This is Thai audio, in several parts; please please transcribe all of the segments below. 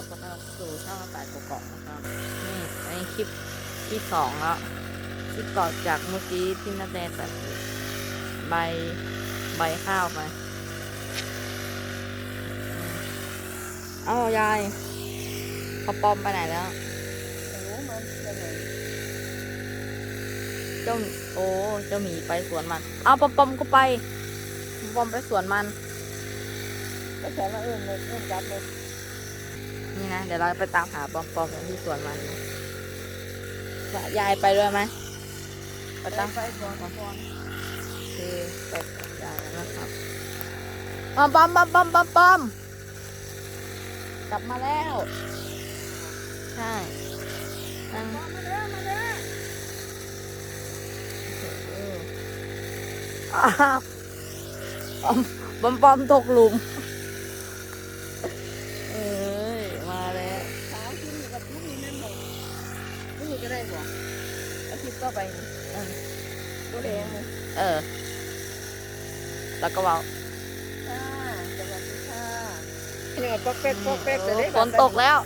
ครับขอต้อนรับสู่ช่องกระต่ายกกอกนะครับ นี่อันนี้คลิปที่สองแล้วคลิปต่อจากเมื่อกี้ที่นาแดนตัดใบใบข้าวไปเอ้ายายเขาปอมไปไหนแล้วรู้มันเป็นไงเจ้าโอ้เจ้าหมีไปสวนมัน เอาปอมปอมก็ไปปอมปอมไปสวนมันก็แค่ว่าเอื้อนเลยเอื้อนจับเลย นะ เดี๋ยวเราไปตามหาปอมปอมที่สวนมันนะจะยายไปด้วยไหมไปตามไปก่อนก่อนคือไปกับยายแล้วนะครับปอมปอมปอมปอมปอมปอมกลับมาแล้ว ใช่นั่งมาเด้อมาเด้อเอออ้าวปอมปอมตกหลุม ลูกนี่ก็ได้บ่อาทิตย์ต่อไปนี่เออตัวแดงเลยเออ แล้วก็เบาค่ะสวัสดีค่ะเนี่ยปอกแป๊กปอกแป๊กจะได้ฝนตกแล้ว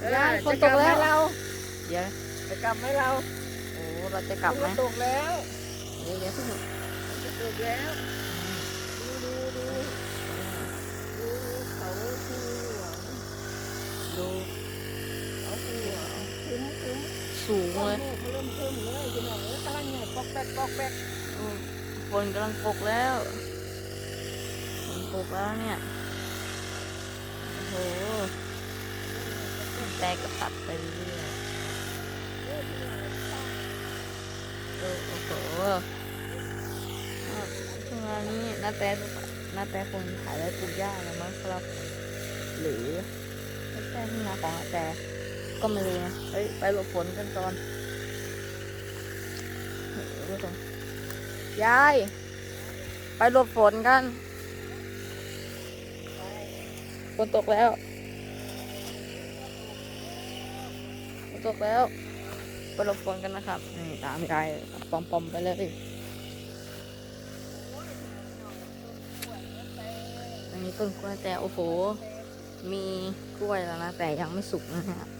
เออยายฝนตกแล้ว จะเราเดี๋ยวจะกลับไหมเราโอ้เราจะกลับไหมฝนตกแล้วเดี๋ยวเดี๋ยวเพิ่งฝนจะตกแล้ว ดูดูดูดูเขาที่หวังดู สูงเลยเริ่มเพิ่มเลยพี่น้องเอ้ยกำลังเนี่ยปอกแป๊กปอกแป๊กอืมฝนกำลังตกแล้วฝนตกแล้วเนี่ยโอ้โหแต่ก็ตัดไปเรื่อยๆเออโอ้โหอะช่วงเวลานี้น้าแต่น้าแต่คงถ่ายได้ปลูกหญ้าแล้วมั้งครับ หรือไม่ใช่ที่นาของน้าแต่ ก็ไม่รู้นะเฮ้ยไปหลบฝนกันก่อนยาย ไปหลบฝนกันฝนตกแล้วฝนตกแล้ว ไปหลบฝนกันนะครับนี่ตามยายปอมปอมๆไปเลยอันนี้ต้นกล้วยแต่โอ้โห มีกล้วยแล้วนะ แต่ยังไม่สุกนะฮะ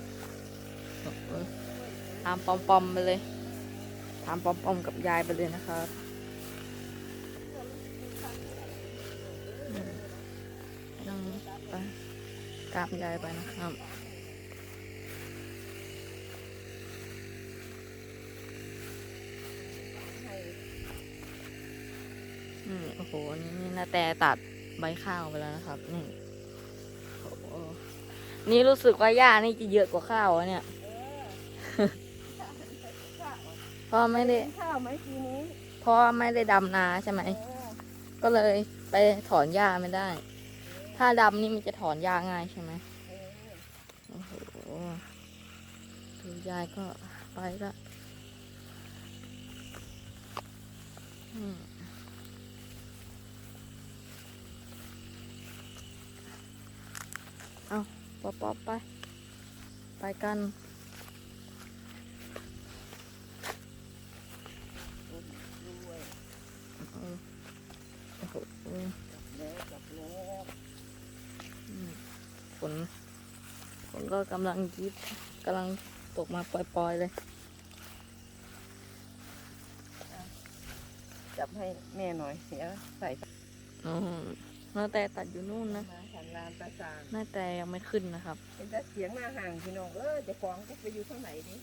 ตามปอมปอมไปเลยตามปอมปอมกับยายไปเลยนะครับต้องไปตามยายไปนะครับอืมโอ้โห นี่นี่นาแต่ตัดใบข้าวไปแล้วนะครับ นี่โอ้โหนี่รู้สึกว่าหญ้านี่จะเยอะกว่าข้าวเนี่ย พราะไม่ได้กินข้าวไหมปีนี้เพราะไม่ได้ดำนาใช่ไหมเออก็เลยไปถอนหญ้าไม่ได้ ถ้าดำนี่มันจะถอนหญ้าง่ายใช่ไหมเออโอ้โหดูยายก็ไปละอืมเอาป๊อปป๊อปไป ไปกัน ก็กำลังยิบกำลังตกมาปล่อยๆเลย จับให้แม่หน่อยเสียใส่อ๋อน่าแต่ตัดอยู่นู่นนะมาทางลานประสานน่าแต่ยังไม่ขึ้นนะครับ เป็นแต่เสียงหน้าห่างพี่น้องเออจะฟ้องจะไปอยู่ข้างไหนดิ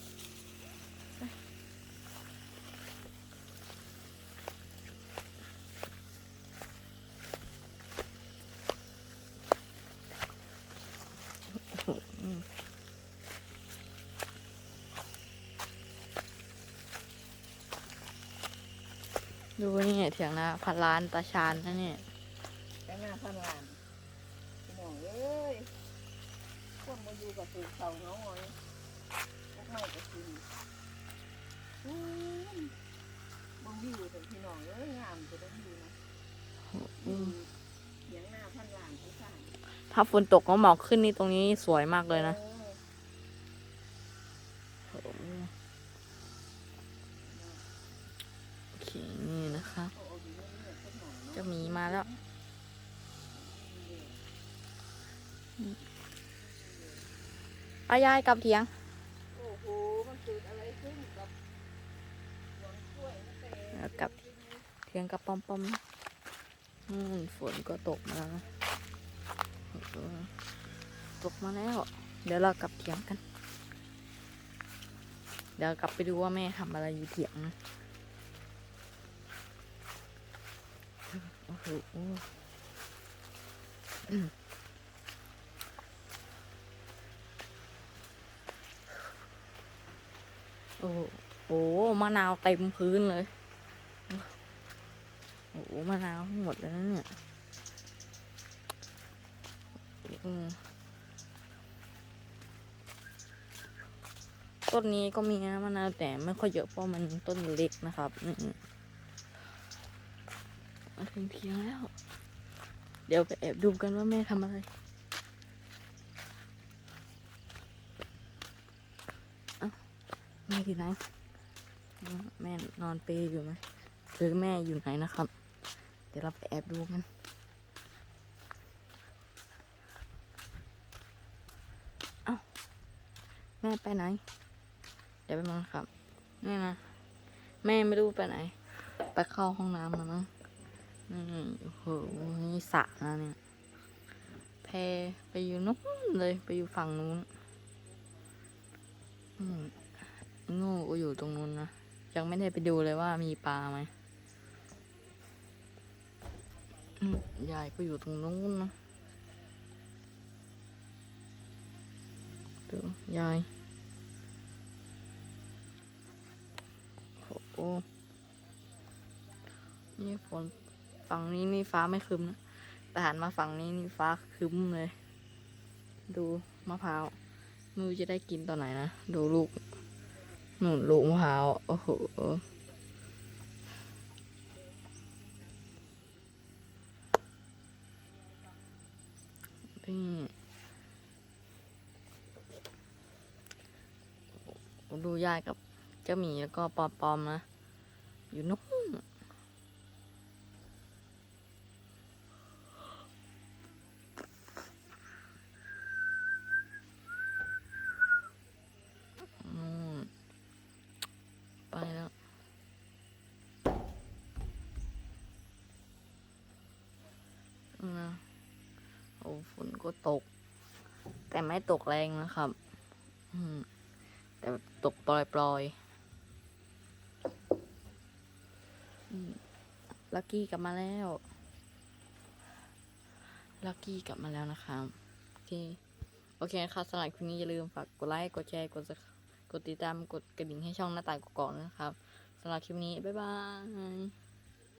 ดูนี่เถียงนาพันล้านตาชานนะเนี่ยแต่หน้าพันลานพี่น้องเอ้ยคนมาอยู่กับตื่นเขาเงาหงอยพวกไม่ก็กินอืมบางวิวแต่พี่น้องเอ้ยงามจะได้วิวนะอืมเสียงหน้าพันลานทั้งสามถ้าฝนตกก็หมอกขึ้นนี่ตรงนี้สวยมากเลยนะ ออ โอ้โหโอเค นะคะเอาหน่อยเนาะเจะมีมาแล้วอายายกับเถียง โอ้โห มันเกิดอะไรขึ้นกับสวนกล้วยนะแต่เอากลับเถียงกับปอมปอมอืมฝนก็ตกมาแล้วนะตกมาแล้ว เดี๋ยวเรากลับเถียงกัน เดี๋ยวกลับไปดูว่าแม่ทำอะไรอยู่เถียงนะ อ้โหโอ้โหโอ้โหมะนาวเต็มพื้นเลย โอ้โหมะนาวหมดเลยนะเนี่ยต้นนี้ก็มีนะมะนาวแต่ไม่ค่อยเยอะเพราะมันต้นเล็กนะครับ มาถึงเทียงแล้ว เดี๋ยวไปแอบดูกันว่าแม่ทำอะไรอ้าแม่ที่ไหน แม่นอนเปรย์อยู่ไหมหรือแม่อยู่ไหนนะครับ เดี๋ยวเราไปแอบดูกันเอ้าแม่ไปไหน เดี๋ยวไปมองครับนี่นะ แม่ไม่รู้ไปไหน ไปเข้าห้องน้ำแล้วมั้ง นี่โอ้โหนี่สระนะเนี่ยแพไปอยู่นู้นเลยไปอยู่ฝั่งนู้นอืมงูก็อยู่ตรงนู้นนะ ยังไม่ได้ไปดูเลยว่ามีปลาไหมยายก็อยู่ตรงนู้นนะดูยายโอ้โหนี่ฝน ฝั่งนี้นี่ฟ้าไม่คึมนะแต่หันมาฝั่งนี้นี่ฟ้าคึมเลย ดูมะพร้าวไมือจะได้กินตอนไหนนะ ดูลูกหนุนลูกมะพร้าว โอ้โห นี่ดูยายกับเจ้าหมีแล้วก็ปอมปอมๆนะ อยู่นู้นนู่นไป แล้ว นะ โอ้ฝนก็ตก แต่ไม่ตกแรงนะครับ อืม แต่ตกปล่อยๆอืมลักกี้กลับมาแล้ว ลักกี้กลับมาแล้วนะครับ โอเค โอเคครับสำหรับคลิปนี้อย่าลืมฝากกดไลค์ กดแชร์ กด Subscribe กดติดตามกดกระดิ่งให้ช่องหน้าต่างก่อนนะครับสำหรับคลิปนี้ บ๊ายบาย